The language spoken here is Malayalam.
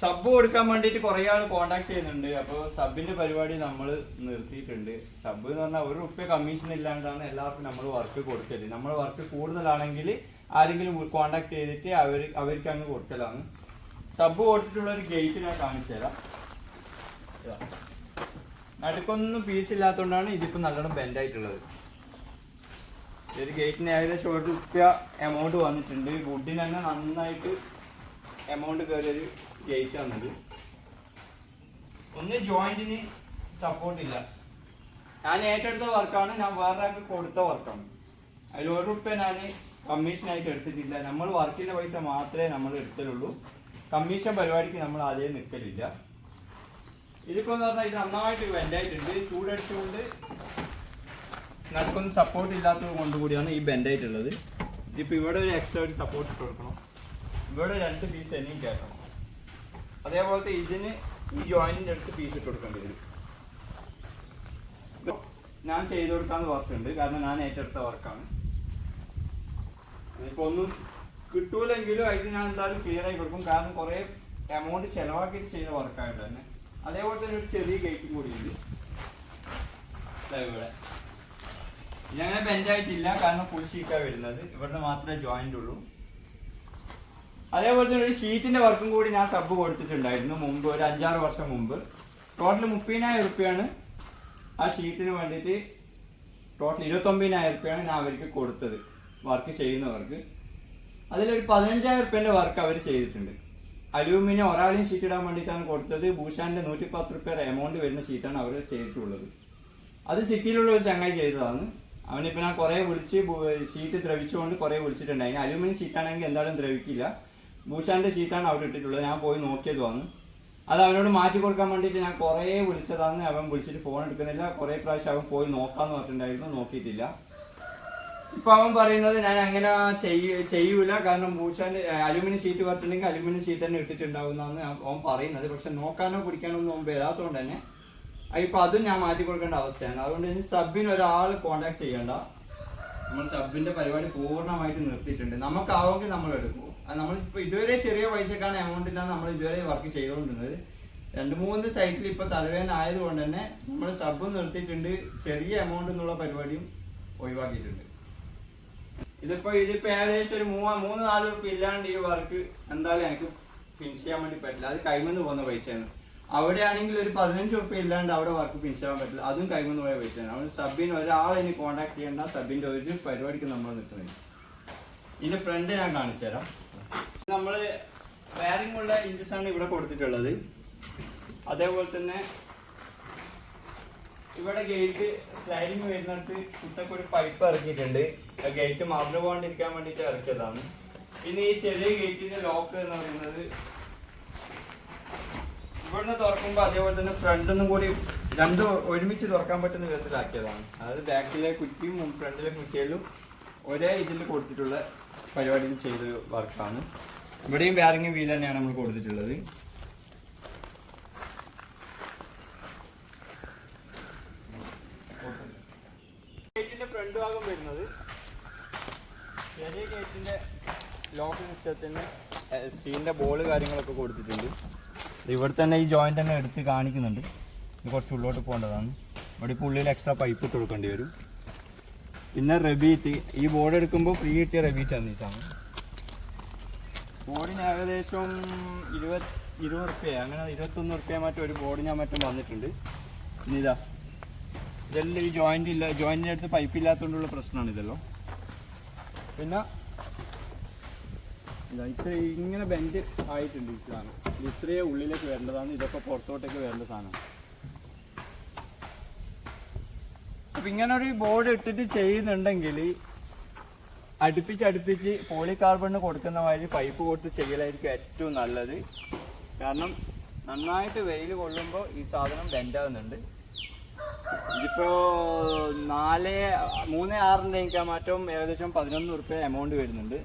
സബ് കൊടുക്കാൻ വേണ്ടിയിട്ട് കുറേ ആൾ കോണ്ടാക്ട് ചെയ്യുന്നുണ്ട്. അപ്പോൾ സബിന്റെ പരിപാടി നമ്മൾ നിർത്തിയിട്ടുണ്ട്. സബ് എന്ന് പറഞ്ഞാൽ ഒരു റുപ്യ കമ്മീഷൻ ഇല്ലാണ്ടാണ് എല്ലാവർക്കും നമ്മൾ വർക്ക് കൊടുക്കൽ. നമ്മൾ വർക്ക് കൂടുതലാണെങ്കിൽ ആരെങ്കിലും കോണ്ടാക്ട് ചെയ്തിട്ട് അവർ അവർക്ക് അങ്ങ് കൊടുക്കലാണ്. സബ് കൊടുത്തിട്ടുള്ള ഒരു ഗേറ്റ് ഞാൻ കാണിച്ചു തരാം. നടുക്കൊന്നും പീസ് ഇല്ലാത്തതുകൊണ്ടാണ് ഇതിപ്പോൾ നല്ലോണം ബെൻഡായിട്ടുള്ളത് ഒരു ഗേറ്റിന് ഏകദേശം ഒരു റുപ്യ എമൗണ്ട് വന്നിട്ടുണ്ട്. വുഡിന് തന്നെ നന്നായിട്ട് എമൗണ്ട് കയറിയൊരു ഗേറ്റ് വന്നത് ഒന്ന് ജോയിന്റിന് സപ്പോർട്ട് ഇല്ല. ഞാൻ ഏറ്റെടുത്ത വർക്കാണ് ഞാൻ വേറൊരാൾക്ക് കൊടുത്ത വർക്കാണ്. അതിൽ ഒരു റുപ്യ ഞാൻ കമ്മീഷനായിട്ട് എടുത്തിട്ടില്ല. നമ്മൾ വർക്കിന്റെ പൈസ മാത്രമേ നമ്മൾ എടുത്തലുള്ളൂ കമ്മീഷൻ പരിപാടിക്ക് നമ്മൾ അതേ നിൽക്കലില്ല ഇതിപ്പോ എന്ന് പറഞ്ഞാൽ ഇത് നന്നായിട്ട് ബെൻഡായിട്ടുണ്ട് ചൂടടിച്ചുകൊണ്ട് നടക്കൊന്നും സപ്പോർട്ട് ഇല്ലാത്തത് കൊണ്ട് കൂടിയാണ് ഈ ബെൻഡായിട്ടുള്ളത് ഇതിപ്പോ ഇവിടെ ഒരു എക്സ്ട്രാ ഒരു സപ്പോർട്ട് ഇട്ട് കൊടുക്കണം. ഇവിടെ രണ്ട് പീസ് ഇനിയും കയറ്റണം അതേപോലത്തെ ഇതിന് ഈ ജോയിന്റിന്റെ അടുത്ത് പീസ് ഇട്ട് കൊടുക്കേണ്ടി വരും. ഞാൻ ചെയ്തു കൊടുക്കാന്ന് വർക്കുണ്ട് കാരണം ഞാൻ ഏറ്റെടുത്ത വർക്കാണ് ഇപ്പൊ ഒന്നും കിട്ടൂലെങ്കിലും അതിന് ഞാൻ എന്തായാലും ക്ലിയർ ആയി കൊടുക്കും. കാരണം കുറെ എമൗണ്ട് ചെലവാക്കിയിട്ട് ചെയ്ത വർക്കായിട്ട് തന്നെ. അതേപോലെ തന്നെ ഒരു ചെറിയ ഗേറ്റും കൂടി ഉണ്ട്. ദാ ഇവിടെ. ഇതങ്ങനെ ബെഞ്ചായിട്ടില്ല കാരണം പുളിച്ചിരിക്കാൻ വരുന്നത്. ഇവിടുന്ന് മാത്രമേ ജോയിന്റ് ഉള്ളൂ അതേപോലെ തന്നെ ഒരു ഷീറ്റിന്റെ വർക്കും കൂടി ഞാൻ സബ് കൊടുത്തിട്ടുണ്ടായിരുന്നു മുമ്പ് ഒരു അഞ്ചാറ് വർഷം മുമ്പ്. ടോട്ടൽ മുപ്പതിനായിരം റുപ്യാണ് ആ ഷീറ്റിന് വേണ്ടിയിട്ട് ടോട്ടൽ ഇരുപത്തൊമ്പതിനായിരം റുപ്യാണ് ഞാൻ അവർക്ക് കൊടുത്തത് വർക്ക് ചെയ്യുന്നവർക്ക്. അതിലൊരു പതിനഞ്ചായിരം റുപ്യന്റെ വർക്ക് അവർ ചെയ്തിട്ടുണ്ട്. അലൂമിനിയം ഒരാളെയും ഷീറ്റ് ഇടാൻ വേണ്ടിയിട്ടാണ് കൊടുത്തത്. ഭൂഷാന്റെ നൂറ്റി പത്ത് റുപ്യയുടെ എമൗണ്ട് വരുന്ന ഷീറ്റാണ് അവർ ചെയ്തിട്ടുള്ളത്. അത് സിറ്റിയിലുള്ള ഒരു ചങ്ങായി ചെയ്തതാണ്. അവനിപ്പോൾ ഞാൻ കുറേ വിളിച്ച് ഷീറ്റ് ദ്രവിച്ചുകൊണ്ട് കുറേ വിളിച്ചിട്ടുണ്ടായി അലൂമിനിയം ഷീറ്റാണെങ്കിൽ എന്തായാലും ദ്രവിക്കില്ല. ഭൂഷാന്റെ ഷീറ്റാണ് അവിടെ ഇട്ടിട്ടുള്ളത്. ഞാൻ പോയി നോക്കിയതുമാണ് അത് അവനോട് മാറ്റി കൊടുക്കാൻ വേണ്ടിയിട്ട് ഞാൻ കുറേ വിളിച്ചതാണ് അവൻ വിളിച്ചിട്ട് ഫോൺ എടുക്കുന്നില്ല. കുറേ പ്രാവശ്യം അവൻ പോയി നോക്കാന്ന് പറഞ്ഞിട്ടുണ്ടായിരുന്നു. നോക്കിയിട്ടില്ല. ഇപ്പൊ അവൻ പറയുന്നത് ഞാൻ അങ്ങനെ ചെയ്യ- ചെയ്യൂല. കാരണം ഭൂഷാന്റെ അലുമിനിയം ഷീറ്റ് പറഞ്ഞിട്ടുണ്ടെങ്കിൽ അലുമിനിയം ഷീറ്റ് തന്നെ ഇട്ടിട്ടുണ്ടാവുന്നതാണ് അവൻ പറയുന്നത്. പക്ഷെ നോക്കാനോ പിടിക്കാനോ ഒന്നും വരാത്തതുകൊണ്ട് തന്നെ ഇപ്പൊ അതും ഞാൻ മാറ്റി കൊടുക്കേണ്ട അവസ്ഥയാണ്. അതുകൊണ്ട് ഇനി സബിന് ഒരാൾ കോണ്ടാക്ട് ചെയ്യണ്ട. നമ്മൾ സബിന്റെ പരിപാടി പൂർണമായിട്ട് നിർത്തിയിട്ടുണ്ട്. നമുക്കാവെങ്കിൽ നമ്മൾ എടുക്കും. അത് നമ്മളിപ്പോ ഇതുവരെ ചെറിയ പൈസക്കാണ് എമൗണ്ടിലാണ് നമ്മൾ ഇതുവരെ വർക്ക് ചെയ്തുകൊണ്ടിരുന്നത്. രണ്ട് മൂന്ന് സൈറ്റിൽ ഇപ്പൊ തലവേദന ആയതുകൊണ്ട് തന്നെ നമ്മൾ സബ് നിർത്തിയിട്ടുണ്ട്. ചെറിയ എമൗണ്ട് എന്നുള്ള പരിപാടിയും ഒഴിവാക്കിയിട്ടുണ്ട്. ഇതിപ്പോ ഇതിപ്പോ ഏകദേശം ഒരു മൂന്ന് മൂന്ന് നാല് ഉറുപ്പ് ഇല്ലാണ്ട് ഈ വർക്ക് എന്തായാലും എനിക്ക് ഫിനിഷ് ചെയ്യാൻ വേണ്ടി പറ്റില്ല. അത് കൈമെന്ന് പോകുന്ന പൈസയാണ്. അവിടെ ആണെങ്കിൽ ഒരു പതിനഞ്ച് ഉറുപ്പ് ഇല്ലാണ്ട് അവിടെ വർക്ക് ഫിനിഷ് ചെയ്യാൻ പറ്റില്ല. അതും കൈമെന്ന് പോയ പൈസയാണ്. അവിടെ സബിന് ഒരാളെ കോൺടാക്ട് ചെയ്യേണ്ട. സബിന്റെ ഒരു പരിപാടിക്ക് നമ്മൾ നിൽക്കുന്നത് ഇതിന്റെ ഫ്രണ്ട് ഞാൻ കാണിച്ചു തരാം നമ്മൾ വയറിംഗ് ഉള്ള ഇഞ്ചസ് ആണ് ഇവിടെ കൊടുത്തിട്ടുള്ളത്. അതേപോലെ തന്നെ ഇവിടെ ഗേറ്റ് സ്ലൈഡിങ് വരുന്നിടത്ത് കുത്തൊക്കെ ഒരു പൈപ്പ് ഇറക്കിയിട്ടുണ്ട്. ഗേറ്റ് മറന്നു പോകാണ്ടിരിക്കാൻ വേണ്ടിയിട്ട് ഇറക്കിയതാണ്. പിന്നെ ഈ ചെറിയ ഗേറ്റിന്റെ ലോക്ക് എന്ന് പറയുന്നത് ഇവിടുന്ന് തുറക്കുമ്പോൾ അതേപോലെ തന്നെ ഫ്രണ്ടിന്നും കൂടി രണ്ടും ഒരുമിച്ച് തുറക്കാൻ പറ്റുന്ന വിധത്തിലാക്കിയതാണ്. അതായത് ബാക്കിലെ കുറ്റിയും ഫ്രണ്ടിലെ കുറ്റിയിലും ഒരേ ഇതിൽ കൊടുത്തിട്ടുള്ള പരിപാടിയിൽ ചെയ്ത വർക്കാണ് ഇവിടെയും വേറിങ് വീൽ തന്നെയാണ് നമ്മൾ കൊടുത്തിട്ടുള്ളത്. ഗേറ്റിന്റെ ഫ്രണ്ട് ഭാഗം വരുന്നത് ചെറിയ ഗേറ്റിന്റെ ലോക്ക് സിസ്റ്റത്തിന് സ്റ്റീലിന്റെ ബോൾ കാര്യങ്ങളൊക്കെ കൊടുത്തിട്ടുണ്ട്. ഇവിടെ തന്നെ ഈ ജോയിന്റ് തന്നെ എടുത്ത് കാണിക്കുന്നുണ്ട്. ഇത് കുറച്ച് ഉള്ളോട്ട് പോകേണ്ടതാണ്. ഇവിടെ ഇപ്പോൾ ഉള്ളിൽ എക്സ്ട്രാ പൈപ്പ് ഇട്ട് കൊടുക്കേണ്ടി വരും. പിന്നെ റെബീറ്റ് ഈ ബോർഡ് എടുക്കുമ്പോൾ ഫ്രീ കിട്ടിയ റെബീറ്റ് ആണ് ഈ സാധനം. ബോർഡിന് ഏകദേശം ഇരുപത് ഇരുപത് റുപ്യ അങ്ങനെ ഇരുപത്തൊന്ന് റുപ്യ മറ്റും ഒരു ബോർഡ് ഞാൻ മറ്റും വന്നിട്ടുണ്ട്. ഇനി ഇതാ ഇതെല്ലാം ഈ ജോയിന്റ് ഇല്ല ജോയിന്റിന്റെ അടുത്ത് പൈപ്പ് ഇല്ലാത്തതുകൊണ്ടുള്ള പ്രശ്നമാണ് ഇതെല്ലാം. പിന്നെ ഇതാ ഇത്ര ഇങ്ങനെ ബെൻഡ് ആയിട്ടുണ്ട് ഈ സാധനം. ഇത് ഇത്രയേ ഉള്ളിലേക്ക് വരേണ്ടതാണ് ഇതൊക്കെ പുറത്തോട്ടേക്ക് വരേണ്ട സാധനമാണ് അപ്പം ഇങ്ങനെ ഒരു ബോർഡ് ഇട്ടിട്ട് ചെയ്യുന്നുണ്ടെങ്കിൽ അടുപ്പിച്ച് അടുപ്പിച്ച് പോളി കാർബണ് കൊടുക്കുന്ന വഴി പൈപ്പ് കൊടുത്ത് ചെയ്യലായിരിക്കും ഏറ്റവും നല്ലത്. കാരണം നന്നായിട്ട് വെയിൽ കൊള്ളുമ്പോൾ ഈ സാധനം ബെൻഡാകുന്നുണ്ട്. ഇതിപ്പോൾ നാല് മൂന്ന് ആറിന്റെ മാറ്റം ഏകദേശം പതിനൊന്ന് ഉറുപ്പ്യ എമൗണ്ട് വരുന്നുണ്ട്.